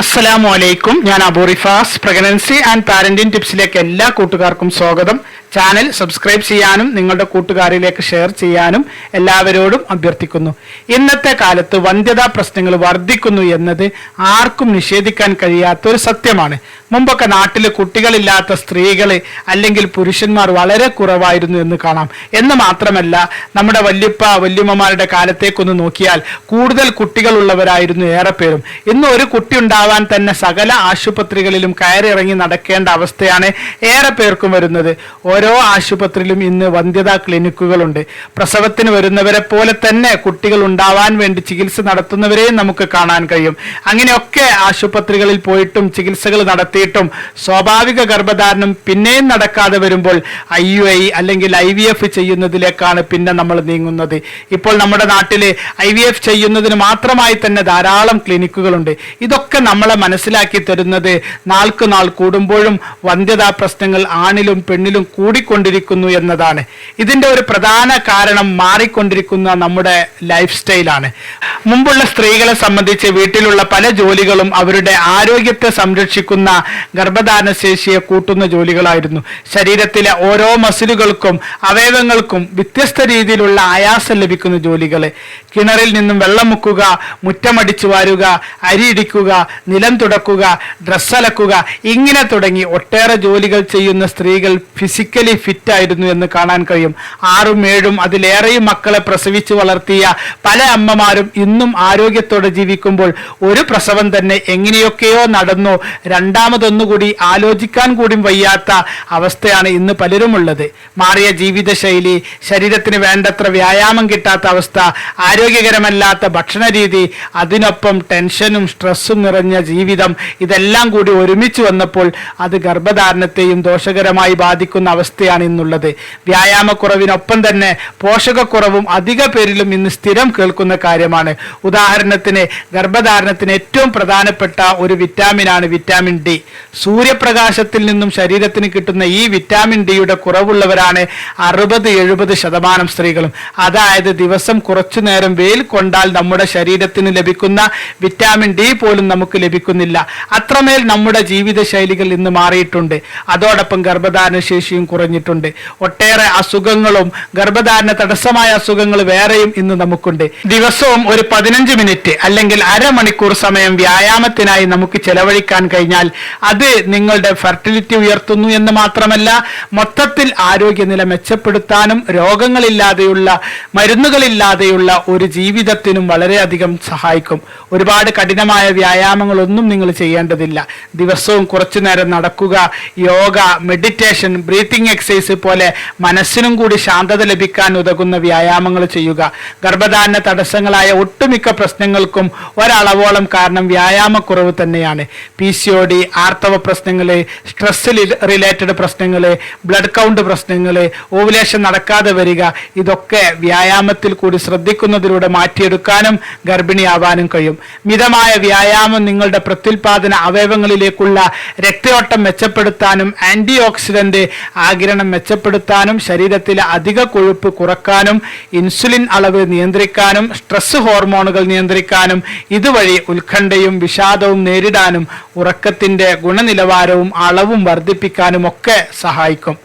അസ്സലാമു അലൈക്കും ഞാൻ അബൂറിഫാസ് പ്രഗ്നൻസി ആൻഡ് പാരന്റിംഗ് ടിപ്സിലേക്ക് എല്ലാ കൂട്ടുകാർക്കും സ്വാഗതം. ചാനൽ സബ്സ്ക്രൈബ് ചെയ്യാനും നിങ്ങളുടെ കൂട്ടുകാരിലേക്ക് ഷെയർ ചെയ്യാനും എല്ലാവരോടും അഭ്യർത്ഥിക്കുന്നു. ഇന്നത്തെ കാലത്ത് വന്ധ്യതാ പ്രശ്നങ്ങൾ വർദ്ധിക്കുന്നു എന്നത് ആർക്കും നിഷേധിക്കാൻ കഴിയാത്ത ഒരു സത്യമാണ്. മുമ്പൊക്കെ നാട്ടിൽ കുട്ടികളില്ലാത്ത സ്ത്രീകൾ അല്ലെങ്കിൽ പുരുഷന്മാർ വളരെ കുറവായിരുന്നു എന്ന് കാണാം. എന്ന് മാത്രമല്ല നമ്മുടെ വല്യപ്പ വല്യമ്മമാരുടെ കാലത്തേക്കൊന്ന് നോക്കിയാൽ കൂടുതൽ കുട്ടികളുള്ളവരായിരുന്നു ഏറെ പേരും ഇന്ന് ഒരു കുട്ടി ഉണ്ടാവാൻ തന്നെ സകല ആശുപത്രികളിലും കയറിറങ്ങി നടക്കേണ്ട അവസ്ഥയാണ് ഏറെ പേർക്കും വരുന്നത്. ഓരോ ആശുപത്രിയിലും ഇന്ന് വന്ധ്യതാ ക്ലിനിക്കുകളുണ്ട്. പ്രസവത്തിന് വരുന്നവരെ പോലെ തന്നെ കുട്ടികൾ ഉണ്ടാവാൻ വേണ്ടി ചികിത്സ നടത്തുന്നവരെയും നമുക്ക് കാണാൻ കഴിയും. അങ്ങനെയൊക്കെ ആശുപത്രികളിൽ പോയിട്ടും ചികിത്സകൾ നടത്തിയിട്ടും സ്വാഭാവിക ഗർഭധാരണം പിന്നെയും നടക്കാതെ വരുമ്പോൾ ഐ യു ഐ അല്ലെങ്കിൽ ഐ വി എഫ് ചെയ്യുന്നതിലേക്കാണ് പിന്നെ നമ്മൾ നീങ്ങുന്നത്. ഇപ്പോൾ നമ്മുടെ നാട്ടിൽ ഐ വി എഫ് ചെയ്യുന്നതിന് മാത്രമായി തന്നെ ധാരാളം ക്ലിനിക്കുകളുണ്ട്. ഇതൊക്കെ നമ്മളെ മനസ്സിലാക്കി തരുന്നത് നാൾക്ക് നാൾ കൂടുമ്പോഴും വന്ധ്യതാ പ്രശ്നങ്ങൾ ആണിലും പെണ്ണിലും കൂടിക്കൊണ്ടിരിക്കുന്നു എന്നതാണ്. ഇതിന്റെ ഒരു പ്രധാന കാരണം മാറിക്കൊണ്ടിരിക്കുന്ന നമ്മുടെ ലൈഫ് സ്റ്റൈലാണ് മുമ്പുള്ള സ്ത്രീകളെ സംബന്ധിച്ച് വീട്ടിലുള്ള പല ജോലികളും അവരുടെ ആരോഗ്യത്തെ സംരക്ഷിക്കുന്ന ഗർഭധാരണ ശേഷിയെ കൂട്ടുന്ന ജോലികളായിരുന്നു. ശരീരത്തിലെ ഓരോ മസിലുകൾക്കും അവയവങ്ങൾക്കും വ്യത്യസ്ത രീതിയിലുള്ള ആയാസം ലഭിക്കുന്ന ജോലികൾ കിണറിൽ നിന്നും വെള്ളം മുക്കുക മുറ്റമടിച്ചു വാരുക അരിയിടിക്കുക നിലം തുടക്കുക ഡ്രസ്സ് അലക്കുക ഇങ്ങനെ തുടങ്ങി ഒട്ടേറെ ജോലികൾ ചെയ്യുന്ന സ്ത്രീകൾ ഫിസിക്കലി ഫിറ്റ് ആയിരുന്നു എന്ന് കാണാൻ കഴിയും. ആറും ഏഴും അതിലേറെയും മക്കളെ പ്രസവിച്ചു വളർത്തിയ പല അമ്മമാരും ഇന്നും ആരോഗ്യത്തോടെ ജീവിക്കുമ്പോൾ ഒരു പ്രസവം തന്നെ എങ്ങനെയൊക്കെയോ നടന്നു. രണ്ടാമതൊന്നുകൂടി ആലോചിക്കാൻ കൂടി വയ്യാത്ത അവസ്ഥയാണ് ഇന്ന് പലരുമുള്ളത്. മാറിയ ജീവിതശൈലി ശരീരത്തിന് വേണ്ടത്ര വ്യായാമം കിട്ടാത്ത അവസ്ഥ ആരോഗ്യകരമല്ലാത്ത ഭക്ഷണ രീതി അതിനൊപ്പം ടെൻഷനും സ്ട്രെസ്സും നിറഞ്ഞ ജീവിതം ഇതെല്ലാം കൂടി ഒരുമിച്ച് വന്നപ്പോൾ അത് ഗർഭധാരണത്തെയും ദോഷകരമായി ബാധിക്കുന്ന അവസ്ഥയാണ് ഇന്നുള്ളത്. വ്യായാമക്കുറവിനൊപ്പം തന്നെ പോഷകക്കുറവും അധിക പേരിലും ഇന്ന് സ്ഥിരം കേൾക്കുന്ന കാര്യമാണ്. ഉദാഹരണത്തിന് ഗർഭധാരണത്തിന് ഏറ്റവും പ്രധാനപ്പെട്ട ഒരു വിറ്റാമിനാണ് വിറ്റാമിൻ ഡി. സൂര്യപ്രകാശത്തിൽ നിന്നും ശരീരത്തിന് കിട്ടുന്ന ഈ വിറ്റാമിൻ ഡിയുടെ കുറവുള്ളവരാണ് അറുപത് എഴുപത് ശതമാനം സ്ത്രീകളും. അതായത് ദിവസം കുറച്ചു നേരം വെയിൽ കൊണ്ടാൽ നമ്മുടെ ശരീരത്തിന് ലഭിക്കുന്ന വിറ്റാമിൻ ഡി പോലും നമുക്ക് ലഭിക്കുന്നില്ല. അത്രമേൽ നമ്മുടെ ജീവിത ശൈലികൾ ഇന്ന് മാറിയിട്ടുണ്ട്. അതോടൊപ്പം ഗർഭധാരണ ശേഷിയും കുറഞ്ഞിട്ടുണ്ട്. ഒട്ടേറെ അസുഖങ്ങളും ഗർഭധാരണ തടസ്സമായ അസുഖങ്ങൾ വേറെയും ഇന്ന് നമുക്കുണ്ട്. ദിവസവും ഒരു പതിനഞ്ച് മിനിറ്റ് അല്ലെങ്കിൽ അരമണിക്കൂർ സമയം വ്യായാമത്തിനായി നമുക്ക് ചെലവഴിക്കാൻ കഴിഞ്ഞാൽ അത് നിങ്ങളുടെ ഫെർട്ടിലിറ്റി ഉയർത്തുന്നു എന്ന് മാത്രമല്ല മൊത്തത്തിൽ ആരോഗ്യനില മെച്ചപ്പെടുത്താനും രോഗങ്ങളില്ലാതെയുള്ള മരുന്നുകളില്ലാതെയുള്ള ഒരു ജീവിതത്തിനും വളരെയധികം സഹായിക്കും. ഒരുപാട് കഠിനമായ വ്യായാമങ്ങളൊന്നും നിങ്ങൾ ചെയ്യേണ്ടതില്ല. ദിവസവും കുറച്ചു നേരം നടക്കുക യോഗ മെഡിറ്റേഷൻ ബ്രീത്തിങ് എക്സസൈസ് പോലെ മനസ്സിനും കൂടി ശാന്തത ലഭിക്കാൻ ഉതകുന്ന വ്യായാമങ്ങൾ ചെയ്യുക. ഗർഭധാരണ തടസ്സങ്ങളായ ഒട്ടുമിക്ക പ്രശ്നങ്ങൾക്കും ഒരളവോളം കാരണം വ്യായാമക്കുറവ് തന്നെയാണ്. പി സി ഒ ഡി ആർത്തവ പ്രശ്നങ്ങൾ സ്ട്രെസ് റിലേറ്റഡ് പ്രശ്നങ്ങൾ ബ്ലഡ് കൗണ്ട് പ്രശ്നങ്ങൾ ഓവുലേഷൻ നടക്കാതെ വരിക ഇതൊക്കെ വ്യായാമത്തിൽ കൂടി ശ്രദ്ധിക്കുന്നതിലൂടെ മാറ്റിയെടുക്കാനും ഗർഭിണിയാവാനും കഴിയും. മിതമായ വ്യായാമം നിങ്ങളുടെ പ്രത്യുൽപാദന അവയവങ്ങളിലേക്കുള്ള രക്തയോട്ടം മെച്ചപ്പെടുത്താനും ആന്റി ഓക്സിഡന്റ് ആകിരണം മെച്ചപ്പെടുത്താനും ശരീരത്തിലെ അധിക കൊഴുപ്പ് കുറക്കാനും ഇൻസുലിൻ അളവ് നിയന്ത്രിക്കാനും സ്ട്രെസ് ഹോർമോണുകൾ നിയന്ത്രിക്കാനും ഇതുവഴി ഉത്കണ്ഠയും വിഷാദവും നേരിടാനും ഉറക്കത്തിന്റെ ഗുണനിലവാരവും അളവും വർദ്ധിപ്പിക്കാനും ഒക്കെ സഹായിക്കും.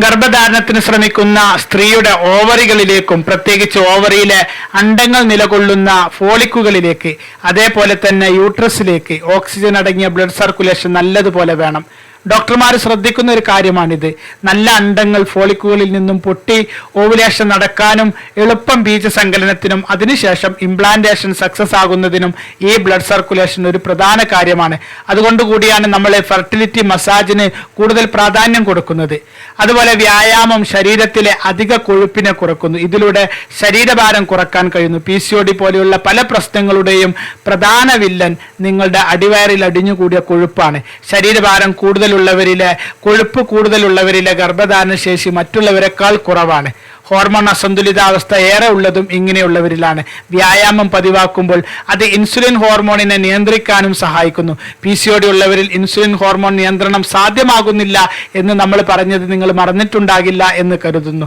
ഗർഭധാരണത്തിന് ശ്രമിക്കുന്ന സ്ത്രീയുടെ ഓവറികളിലേക്കും പ്രത്യേകിച്ച് ഓവറിയിലെ അണ്ടങ്ങൾ നിലകൊള്ളുന്ന ഫോളിക്കുകളിലേക്ക് അതേപോലെ തന്നെ യൂട്രസിലേക്ക് ഓക്സിജൻ അടങ്ങിയ ബ്ലഡ് സർക്കുലേഷൻ നല്ലതുപോലെ വേണം. ഡോക്ടർമാർ ശ്രദ്ധിക്കുന്ന ഒരു കാര്യമാണിത്. നല്ല അണ്ടങ്ങൾ ഫോളിക്കുകളിൽ നിന്നും പൊട്ടി ഓവുലേഷൻ നടക്കാനും എളുപ്പം ബീജസങ്കലനത്തിനും അതിനുശേഷം ഇംപ്ലാന്റേഷൻ സക്സസ് ആകുന്നതിനും ഈ ബ്ലഡ് സർക്കുലേഷൻ ഒരു പ്രധാന കാര്യമാണ്. അതുകൊണ്ട് കൂടിയാണ് നമ്മൾ ഫെർട്ടിലിറ്റി മസാജിന് കൂടുതൽ പ്രാധാന്യം കൊടുക്കുന്നത്. അതുപോലെ വ്യായാമം ശരീരത്തിലെ അധിക കൊഴുപ്പിനെ കുറക്കുന്നു. ഇതിലൂടെ ശരീരഭാരം കുറയ്ക്കാൻ കഴിയുന്നു. പി സി ഒ ഡി പോലെയുള്ള പല പ്രശ്നങ്ങളുടെയും പ്രധാന വില്ലൻ നിങ്ങളുടെ അടിവയറിൽ അടിഞ്ഞുകൂടിയ കൊഴുപ്പാണ്. ശരീരഭാരം കൂടുതലുള്ളവരിലെ കൊഴുപ്പ് കൂടുതലുള്ളവരിലെ ഗർഭധാരണ ശേഷി മറ്റുള്ളവരെക്കാൾ കുറവാണ്. ഹോർമോൺ അസന്തുലിതാവസ്ഥ ഏറെ ഉള്ളതും ഇങ്ങനെയുള്ളവരിലാണ്. വ്യായാമം പതിവാക്കുമ്പോൾ അത് ഇൻസുലിൻ ഹോർമോണിനെ നിയന്ത്രിക്കാനും സഹായിക്കുന്നു. പി സി ഉള്ളവരിൽ ഇൻസുലിൻ ഹോർമോൺ നിയന്ത്രണം സാധ്യമാകുന്നില്ല എന്ന് നമ്മൾ പറഞ്ഞത് നിങ്ങൾ മറന്നിട്ടുണ്ടാകില്ല എന്ന് കരുതുന്നു.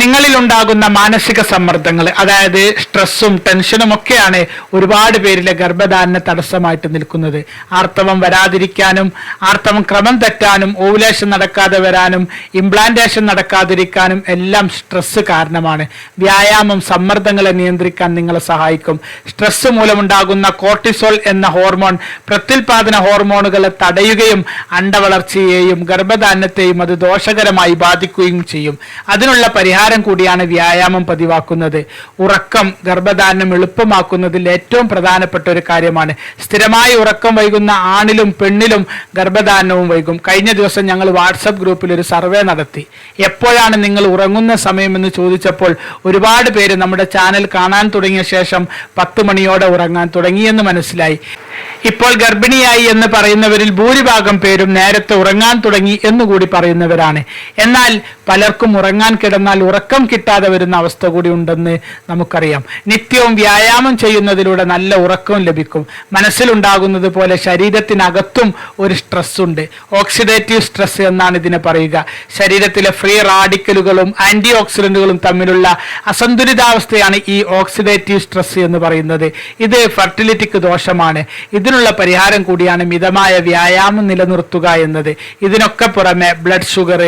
നിങ്ങളിൽ ഉണ്ടാകുന്ന മാനസിക സമ്മർദ്ദങ്ങൾ അതായത് സ്ട്രെസ്സും ടെൻഷനും ഒക്കെയാണ് ഒരുപാട് പേരിലെ ഗർഭധാരണ തടസ്സമായിട്ട് നിൽക്കുന്നത്. ആർത്തവം വരാതിരിക്കാനും ആർത്തവം ക്രമം തെറ്റാനും ഓവുലേഷൻ നടക്കാതെ വരാനും ഇംപ്ലാന്റേഷൻ നടക്കാതിരിക്കാനും എല്ലാം സ്ട്രെസ് കാരണമാണ്. വ്യായാമം സമ്മർദ്ദങ്ങളെ നിയന്ത്രിക്കാൻ നിങ്ങളെ സഹായിക്കും. സ്ട്രെസ് മൂലമുണ്ടാകുന്ന കോർട്ടിസോൾ എന്ന ഹോർമോൺ പ്രത്യുൽപാദന ഹോർമോണുകളെ തടയുകയും അണ്ടവളർച്ചയെയും ഗർഭധാരണത്തെയും അത് ദോഷകരമായി ബാധിക്കുകയും ചെയ്യും. അതിനുള്ള പരിഹാരം കൂടിയാണ് വ്യായാമം പതിവാക്കുന്നത്. ഉറക്കം ഗർഭധാരണം എളുപ്പമാക്കുന്നതിൽ ഏറ്റവും പ്രധാനപ്പെട്ട ഒരു കാര്യമാണ്. സ്ഥിരമായി ഉറക്കം വൈകുന്ന ആണിലും പെണ്ണിലും ഗർഭധാരണവും വൈകും. കഴിഞ്ഞ ദിവസം ഞങ്ങൾ വാട്സപ്പ് ഗ്രൂപ്പിൽ ഒരു സർവേ നടത്തി. എപ്പോഴാണ് നിങ്ങൾ ഉറങ്ങുന്ന സമയമെന്ന് ചോദിച്ചപ്പോൾ ഒരുപാട് പേര് നമ്മുടെ ചാനൽ കാണാൻ തുടങ്ങിയ ശേഷം പത്ത് മണിയോടെ ഉറങ്ങാൻ തുടങ്ങിയെന്ന് മനസ്സിലായി. ഇപ്പോൾ ഗർഭിണിയായി എന്ന് പറയുന്നവരിൽ ഭൂരിഭാഗം പേരും നേരത്തെ ഉറങ്ങാൻ തുടങ്ങി എന്നുകൂടി പറയുന്നവരാണ്. എന്നാൽ പലർക്കും ഉറങ്ങാൻ കിടന്നാൽ ഉറക്കം കിട്ടാതെ വരുന്ന അവസ്ഥ കൂടി ഉണ്ടെന്ന് നമുക്കറിയാം. നിത്യവും വ്യായാമം ചെയ്യുന്നതിലൂടെ നല്ല ഉറക്കവും ലഭിക്കും. മനസ്സിലുണ്ടാകുന്നത് പോലെ ശരീരത്തിനകത്തും ഒരു സ്ട്രെസ് ഉണ്ട്. ഓക്സിഡേറ്റീവ് സ്ട്രെസ് എന്നാണ് ഇതിനെ പറയുക. ശരീരത്തിലെ ഫ്രീ റാഡിക്കലുകളും ആന്റി ഓക്സിഡന്റുകളും തമ്മിലുള്ള അസന്തുലിതാവസ്ഥയാണ് ഈ ഓക്സിഡേറ്റീവ് സ്ട്രെസ് എന്ന് പറയുന്നത്. ഇത് ഫെർട്ടിലിറ്റിക്ക് ദോഷമാണ്. ഇതിനുള്ള പരിഹാരം കൂടിയാണ് മിതമായ വ്യായാമം നിലനിർത്തുക എന്നത്. ഇതിനൊക്കെ പുറമെ ബ്ലഡ് ഷുഗർ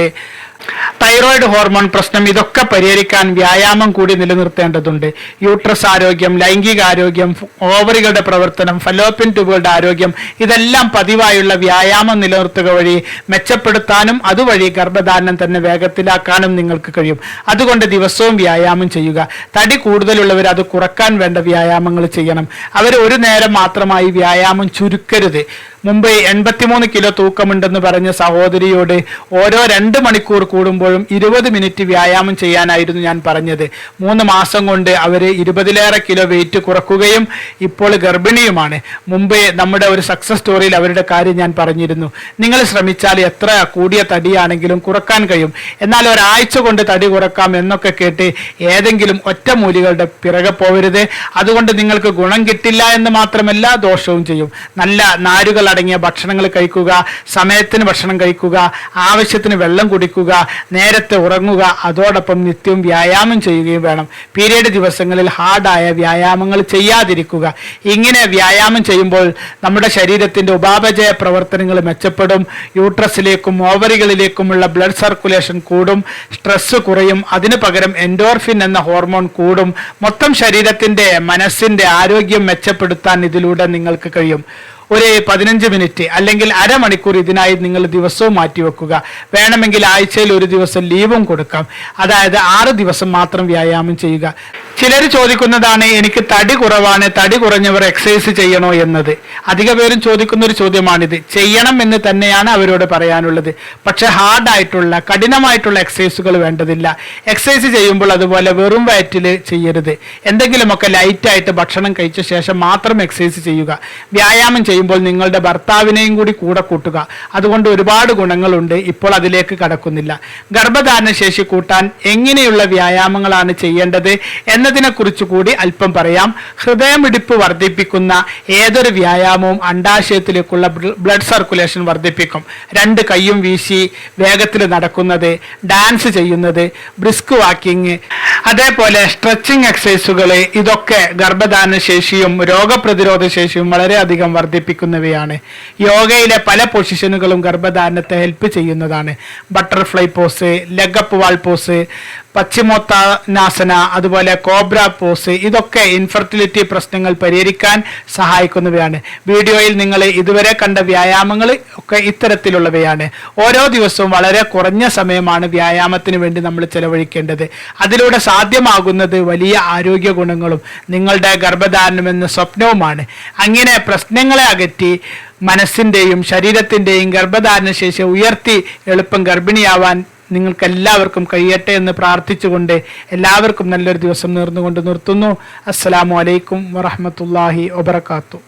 തൈറോയിഡ് ഹോർമോൺ പ്രശ്നം ഇതൊക്കെ പരിഹരിക്കാൻ വ്യായാമം കൂടി നിലനിർത്തേണ്ടതുണ്ട്. യൂട്രസ് ആരോഗ്യം ലൈംഗിക ആരോഗ്യം ഓവറികളുടെ പ്രവർത്തനം ഫലോപ്പിൻ ട്യൂബുകളുടെ ആരോഗ്യം ഇതെല്ലാം പതിവായുള്ള വ്യായാമം നിലനിർത്തുക വഴി മെച്ചപ്പെടുത്താനും അതുവഴി ഗർഭധാരണം തന്നെ വേഗത്തിലാക്കാനും നിങ്ങൾക്ക് കഴിയും. അതുകൊണ്ട് ദിവസവും വ്യായാമം ചെയ്യുക. തടി കൂടുതലുള്ളവർ അത് കുറയ്ക്കാൻ വേണ്ട വ്യായാമങ്ങൾ ചെയ്യണം. അവർ ഒരു നേരം മാത്രമായി വ്യായാമം ചുരുക്കരുത്. മുമ്പ് എൺപത്തിമൂന്ന് കിലോ തൂക്കമുണ്ടെന്ന് പറഞ്ഞ സഹോദരിയോട് ഓരോ രണ്ട് മണിക്കൂർ കൂടുമ്പോഴും ഇരുപത് മിനിറ്റ് വ്യായാമം ചെയ്യാനായിരുന്നു ഞാൻ പറഞ്ഞത്. മൂന്ന് മാസം കൊണ്ട് അവർ ഇരുപതിലേറെ കിലോ വെയിറ്റ് കുറക്കുകയും ഇപ്പോൾ ഗർഭിണിയുമാണ്. മുമ്പ് നമ്മുടെ ഒരു സക്സസ് സ്റ്റോറിയിൽ അവരുടെ കാര്യം ഞാൻ പറഞ്ഞിരുന്നു. നിങ്ങൾ ശ്രമിച്ചാൽ എത്ര കൂടിയ തടിയാണെങ്കിലും കുറയ്ക്കാൻ കഴിയും. എന്നാൽ ഒരാഴ്ച കൊണ്ട് തടി കുറക്കാം എന്നൊക്കെ കേട്ട് ഏതെങ്കിലും ഒറ്റമൂലികളുടെ പിറകെ പോവരുത്. അതുകൊണ്ട് നിങ്ങൾക്ക് ഗുണം കിട്ടില്ല എന്ന് മാത്രമല്ല ദോഷവും ചെയ്യും. നല്ല നാരുകൾ അടങ്ങിയ ഭക്ഷണങ്ങൾ കഴിക്കുക സമയത്തിന് ഭക്ഷണം കഴിക്കുക ആവശ്യത്തിന് വെള്ളം കുടിക്കുക നേരത്തെ ഉറങ്ങുക അതോടൊപ്പം നിത്യവും വ്യായാമം ചെയ്യുകയും വേണം. പീരീഡ് ദിവസങ്ങളിൽ ഹാർഡായ വ്യായാമങ്ങൾ ചെയ്യാതിരിക്കുക. ഇങ്ങനെ വ്യായാമം ചെയ്യുമ്പോൾ നമ്മുടെ ശരീരത്തിന്റെ ഉപാപചയ പ്രവർത്തനങ്ങൾ മെച്ചപ്പെടും. യൂട്രസിലേക്കും ഓവറികളിലേക്കുമുള്ള ബ്ലഡ് സർക്കുലേഷൻ കൂടും. സ്ട്രെസ് കുറയും. അതിനു പകരം എൻഡോർഫിൻ എന്ന ഹോർമോൺ കൂടും. മൊത്തം ശരീരത്തിന്റെ മനസ്സിന്റെ ആരോഗ്യം മെച്ചപ്പെടുത്താൻ ഇതിലൂടെ നിങ്ങൾക്ക് കഴിയും. ഒരു പതിനഞ്ച് മിനിറ്റ് അല്ലെങ്കിൽ അരമണിക്കൂർ ഇതിനായി നിങ്ങൾ ദിവസവും മാറ്റിവെക്കുക. വേണമെങ്കിൽ ആഴ്ചയിൽ ഒരു ദിവസം ലീവും കൊടുക്കാം. അതായത് ആറ് ദിവസം മാത്രം വ്യായാമം ചെയ്യുക. ചിലർ ചോദിക്കുന്നതാണ് എനിക്ക് തടി കുറവാണ് തടി കുറഞ്ഞവർ എക്സസൈസ് ചെയ്യണോ എന്നത്. അധിക പേരും ചോദിക്കുന്ന ഒരു ചോദ്യമാണിത്. ചെയ്യണം എന്ന് തന്നെയാണ് അവരോട് പറയാനുള്ളത്. പക്ഷെ ഹാർഡായിട്ടുള്ള കഠിനമായിട്ടുള്ള എക്സസൈസുകൾ വേണ്ടതില്ല. എക്സസൈസ് ചെയ്യുമ്പോൾ അതുപോലെ വെറും വയറ്റിൽ ചെയ്യരുത്. എന്തെങ്കിലുമൊക്കെ ലൈറ്റായിട്ട് ഭക്ഷണം കഴിച്ച ശേഷം മാത്രം എക്സസൈസ് ചെയ്യുക. വ്യായാമം ചെയ്യുമ്പോൾ നിങ്ങളുടെ ഭർത്താവിനെയും കൂടി കൂടെ കൂട്ടുക. അതുകൊണ്ട് ഒരുപാട് ഗുണങ്ങളുണ്ട്. ഇപ്പോൾ അതിലേക്ക് കടക്കുന്നില്ല. ഗർഭധാരണ ശേഷി കൂട്ടാൻ എങ്ങനെയുള്ള വ്യായാമങ്ങളാണ് ചെയ്യേണ്ടത് എന്നതിനെക്കുറിച്ച് കൂടി അല്പം പറയാം. ഹൃദയമിടിപ്പ് വർദ്ധിപ്പിക്കുന്ന ഏതൊരു വ്യായാമവും അണ്ടാശയത്തിലേക്കുള്ള ബ്ലഡ് സർക്കുലേഷൻ വർദ്ധിപ്പിക്കും. രണ്ട് കൈയും വീശി വേഗത്തിൽ നടക്കുന്നത് ഡാൻസ് ചെയ്യുന്നത് ബ്രിസ്ക് വാക്കിംഗ് അതേപോലെ സ്ട്രെച്ചിങ് എക്സസൈസുകൾ ഇതൊക്കെ ഗർഭധാരണ ശേഷിയും രോഗപ്രതിരോധ ശേഷിയും വളരെയധികം വർദ്ധിപ്പിക്കുന്നവയാണ്. യോഗയിലെ പല പൊസിഷനുകളും ഗർഭധാരണത്തെ ഹെൽപ്പ് ചെയ്യുന്നതാണ്. Butterfly pose leg up wall pose Paschimottanasana അതുപോലെ കോബ്ര പോസ് ഇതൊക്കെ ഇൻഫെർട്ടിലിറ്റി പ്രശ്നങ്ങൾ പരിഹരിക്കാൻ സഹായിക്കുന്നവയാണ്. വീഡിയോയിൽ നിങ്ങൾ ഇതുവരെ കണ്ട വ്യായാമങ്ങൾ ഒക്കെ ഇത്തരത്തിലുള്ളവയാണ്. ഓരോ ദിവസവും വളരെ കുറഞ്ഞ സമയമാണ് വ്യായാമത്തിന് വേണ്ടി നമ്മൾ ചെലവഴിക്കേണ്ടത്. അതിലൂടെ സാധ്യമാകുന്നത് വലിയ ആരോഗ്യ ഗുണങ്ങളും നിങ്ങളുടെ ഗർഭധാരണമെന്ന സ്വപ്നവുമാണ്. അങ്ങനെ പ്രശ്നങ്ങളെ അകറ്റി മനസ്സിന്റെയും ശരീരത്തിന്റെയും ഗർഭധാരണ ശേഷി ഉയർത്തി എളുപ്പം ഗർഭിണിയാവാൻ നിങ്ങൾക്ക് എല്ലാവർക്കും കഴിയട്ടെ എന്ന് പ്രാർത്ഥിച്ചുകൊണ്ട് എല്ലാവർക്കും നല്ലൊരു ദിവസം നേർന്നുകൊണ്ട് നിർത്തുന്നു. അസ്സലാമു അലൈക്കും വറഹമത്തല്ലാഹി വബർക്കാത്തു